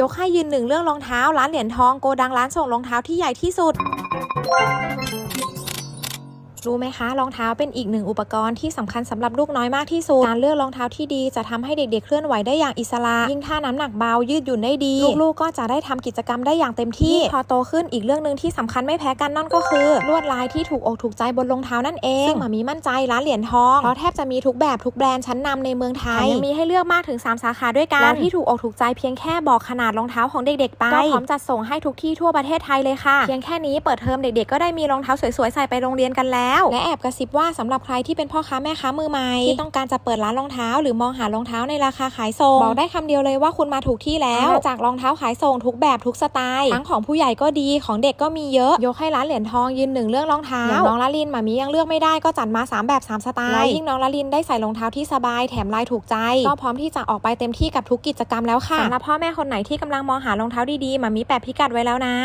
ยกให้ยืนหนึ่งเรื่องรองเท้าร้านเหรียญทองโกดังร้านส่งรองเท้าที่ใหญ่ที่สุด รู้ไหมคะรองเท้าเป็นอีกหนึ่งอุปกรณ์ที่สำคัญสำหรับลูกน้อยมากที่สุดการเลือกรองเท้าที่ดีจะทำให้เด็กๆเคลื่อนไหวได้อย่างอิสระ ยิ่งถ้าน้ำหนักเบายืดหยุ่นได้ดี ลูกๆก็จะได้ทำกิจกรรมได้อย่างเต็มที่พอโตขึ้นอีกเรื่องหนึ่งที่สำคัญไม่แพ้กันนั่นก็คือ ลวดลายที่ถูกอกถูกใจบนรองเท้านั่นเองซึ่งหมามีมั่นใจร้านเหรียญทองเพราะแทบจะมีทุกแบบทุกแบรนด์ชั้นนำในเมืองไทยยังมีให้เลือกมากถึง 3 สาขาด้วยกันแล้วที่ถูกอกถูกใจเพียงแค่บอกขนาดรองเท้าของเด็กๆไปก็พร้อมจัดส่งให้ทุกที่ทั่วประเทศไทยเลยค่ะ เพียงแค่นี้เปิดเทอมเด็กๆก็ได้มีรองเท้าสวยๆใส่ไปโรงเรียนกันแล้วและแอบกระซิบว่าสำหรับใครที่เป็นพ่อค้าแม่ค้ามือใหม่ที่ต้องการจะเปิดร้านรองเท้า หรือมองหารองเท้าในราคาขายส่งบอกได้คำเดียวเลยว่าคุณมาถูกที่แล้วมาจากรองเท้าขายส่งทุกแบบทุกสไตล์ทั้งของผู้ใหญ่ก็ดีของเด็กก็มีเยอะยกให้ร้านเหรียญทองยืนหนึ่งเรื่องรองเท้าอย่างน้องละลินหมามียังเลือกไม่ได้ก็จัดมาสามแบบสามสไตล์แล้วยิ่งน้องละลินได้ใส่รองเท้าที่สบายแถมลายถูกใจก็พร้อมที่จะออกไปเต็มที่กับทุกกิจกรรมแล้วค่ะสำหรับพ่อแม่คนไหนที่กำลังมองหารองเท้าดีๆหมามีแปะพิกัดไว้แล้วนะ